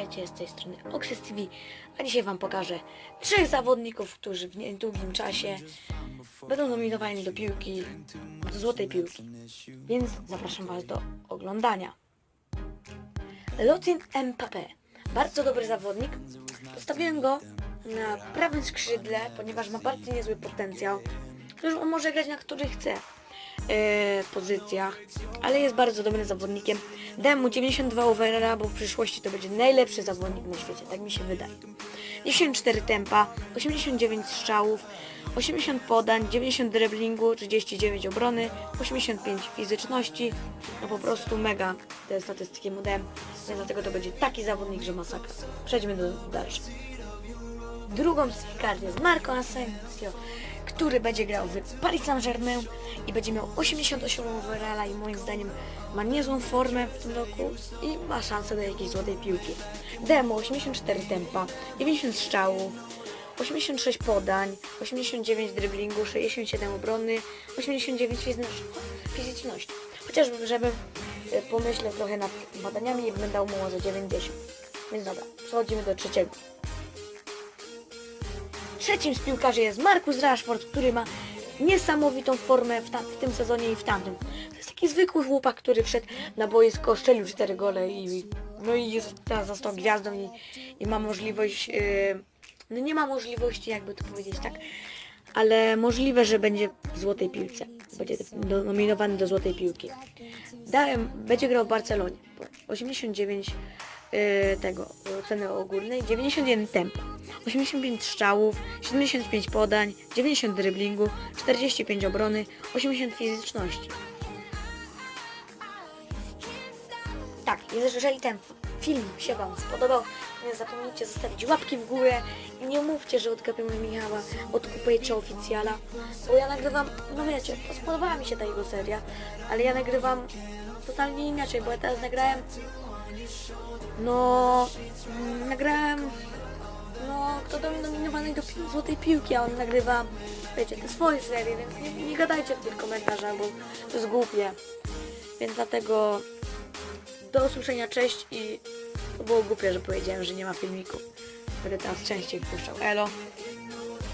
witajcie z tej strony Oxys TV, a dzisiaj wam pokażę trzech zawodników, którzy w niedługim czasie będą nominowani do piłki, do złotej piłki. Więc zapraszam was do oglądania. Lotin Mbappé, bardzo dobry zawodnik. Postawiłem go na prawym skrzydle, ponieważ ma bardzo niezły potencjał. Już on może grać na których chce pozycjach, ale jest bardzo dobrym zawodnikiem. Dałem mu 92 overalla, bo w przyszłości to będzie najlepszy zawodnik na świecie, tak mi się wydaje. 94 tempa, 89 strzałów, 80 podań, 90 driblingu, 39 obrony, 85 fizyczności. No po prostu mega te statystyki mu dałem, więc dlatego to będzie taki zawodnik, że masakra. Przejdźmy do dalszego. Drugą z tych kart jest Marco Asensio, który będzie grał w Paris Saint-Germain i będzie miał 88 overalla i moim zdaniem ma niezłą formę w tym roku i ma szansę do jakiejś złotej piłki. Demo 84 tempa, 90 strzałów, 86 podań, 89 driblingu, 67 obrony, 89 fizyczności. Chociażby, żebym e, pomyślał trochę nad badaniami i dał mu może 90. Więc dobra, przechodzimy do trzeciego. Trzecim z piłkarzy jest Markus Rashford, który ma niesamowitą formę w, w tym sezonie i w tamtym. To jest taki zwykły chłopak, który wszedł na boisko, strzelił 4 gole i no i jest, teraz został gwiazdą i, i ma możliwość, yy, no nie ma możliwości jakby to powiedzieć tak, ale możliwe, że będzie w złotej piłce. Będzie nominowany do złotej piłki. Dałem, będzie grał w Barcelonie. 89 yy, tego oceny ogólnej, 91 tempa, 85 strzałów, 75 podań, 90 driblingu, 45 obrony, 80 fizyczności. Tak, jeżeli ten film się Wam spodobał, nie zapomnijcie zostawić łapki w górę i nie mówcie, że odgapiamy Michała od Kupejcza Oficjala, bo ja nagrywam, no wiecie, spodobała mi się ta jego seria, ale ja nagrywam totalnie inaczej, bo ja teraz nagrałem, no, mm, nagrałem, no, kto do nominowany do Złotej Piłki, a on nagrywa, wiecie, te swoje serie, więc nie, nie gadajcie w tych komentarzach, bo to jest głupie, więc dlatego do usłyszenia, cześć i to było głupie, że powiedziałem, że nie ma filmiku. Będę teraz częściej wpuszczał. Elo.